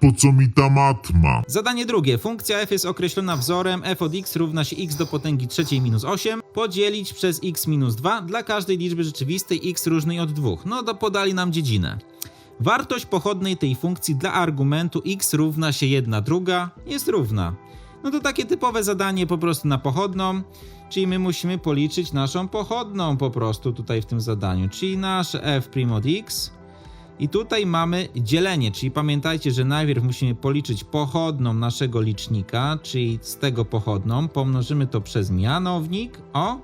po co mi ta matma? Zadanie drugie. Funkcja f jest określona wzorem f od x równa się x do potęgi trzeciej minus 8 podzielić przez x minus 2 dla każdej liczby rzeczywistej x różnej od 2. No to podali nam dziedzinę. Wartość pochodnej tej funkcji dla argumentu x równa się 1 druga jest równa. No to takie typowe zadanie po prostu na pochodną, czyli my musimy policzyć naszą pochodną po prostu tutaj w tym zadaniu, czyli nasze f' od x i tutaj mamy dzielenie, czyli pamiętajcie, że najpierw musimy policzyć pochodną naszego licznika, czyli z tego pochodną, pomnożymy to przez mianownik, o,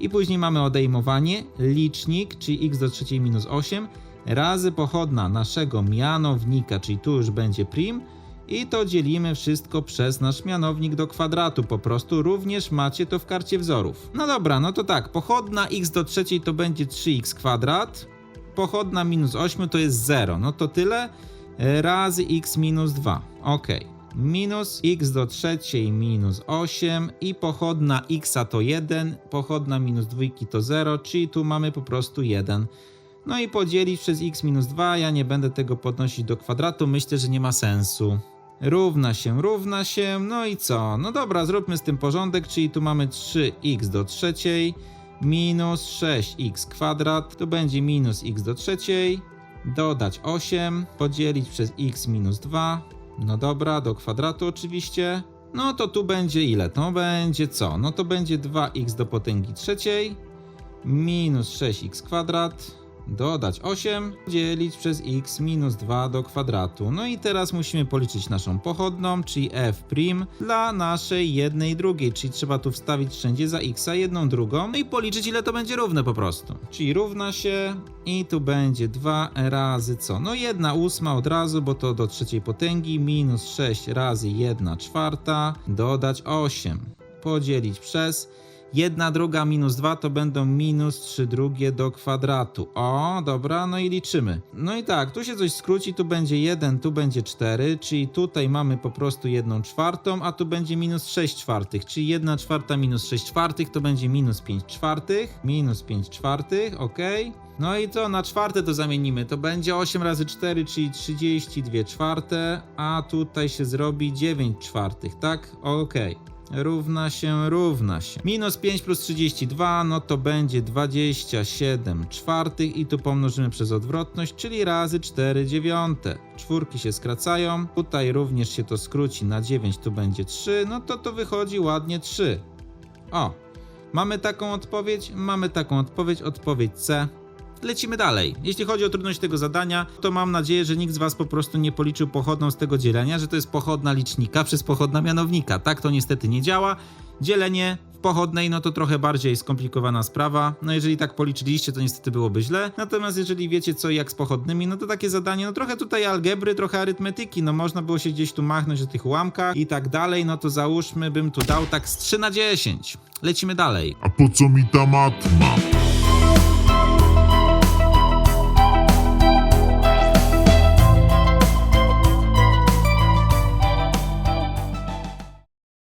i później mamy odejmowanie, licznik, czyli x do trzeciej minus 8, razy pochodna naszego mianownika, czyli tu już będzie prim, i to dzielimy wszystko przez nasz mianownik do kwadratu, po prostu również macie to w karcie wzorów. No dobra, no to tak, pochodna x do trzeciej to będzie 3x kwadrat, pochodna minus 8 to jest 0. No to tyle e, razy x minus 2. Ok. Minus x do trzeciej minus 8 i pochodna x to 1, pochodna minus 2 to 0, czyli tu mamy po prostu 1. No i podzielić przez x minus 2, ja nie będę tego podnosić do kwadratu, myślę, że nie ma sensu. Równa się, równa się, no i co? No dobra, zróbmy z tym porządek, czyli tu mamy 3x do trzeciej minus 6x kwadrat, to będzie minus x do trzeciej, dodać 8, podzielić przez x minus 2, no dobra, do kwadratu oczywiście. No to tu będzie ile? To będzie co? No to będzie 2x do potęgi trzeciej minus 6x kwadrat, dodać 8, dzielić przez x minus 2 do kwadratu. No i teraz musimy policzyć naszą pochodną, czyli f' dla naszej jednej drugiej, czyli trzeba tu wstawić wszędzie za x jedną drugą i policzyć ile to będzie równe po prostu. Czyli równa się i tu będzie 2 razy co? No 1 ósma od razu, bo to do trzeciej potęgi, minus 6 razy 1 czwarta, dodać 8, podzielić przez 1 druga minus 2 to będą minus 3 drugie do kwadratu. O, dobra, no i liczymy. No i tak, tu się coś skróci, tu będzie 1, tu będzie 4, czyli tutaj mamy po prostu 1 czwartą, a tu będzie minus 6 czwartych, czyli 1 czwarta minus 6 czwartych to będzie minus 5 czwartych, minus 5 czwartych, ok. No i to na czwarte to zamienimy. To będzie 8 razy 4, czyli 32 czwarte, a tutaj się zrobi 9 czwartych, tak? Okej. Równa się, równa się. Minus 5 plus 32, no to będzie 27 czwartych i tu pomnożymy przez odwrotność, czyli razy 4 dziewiąte. Czwórki się skracają, tutaj również się to skróci na 9, tu będzie 3, no to to wychodzi ładnie 3. O, mamy taką odpowiedź? Mamy taką odpowiedź, odpowiedź C. Lecimy dalej. Jeśli chodzi o trudność tego zadania, to mam nadzieję, że nikt z Was po prostu nie policzył pochodną z tego dzielenia, że to jest pochodna licznika przez pochodna mianownika. Tak to niestety nie działa. Dzielenie w pochodnej, no to trochę bardziej skomplikowana sprawa. No jeżeli tak policzyliście, to niestety byłoby źle. Natomiast jeżeli wiecie co i jak z pochodnymi, no to takie zadanie, no trochę tutaj algebry, trochę arytmetyki, no można było się gdzieś tu machnąć o tych ułamkach i tak dalej, no to załóżmy, bym tu dał tak z 3 na 10. Lecimy dalej. A po co mi ta matma?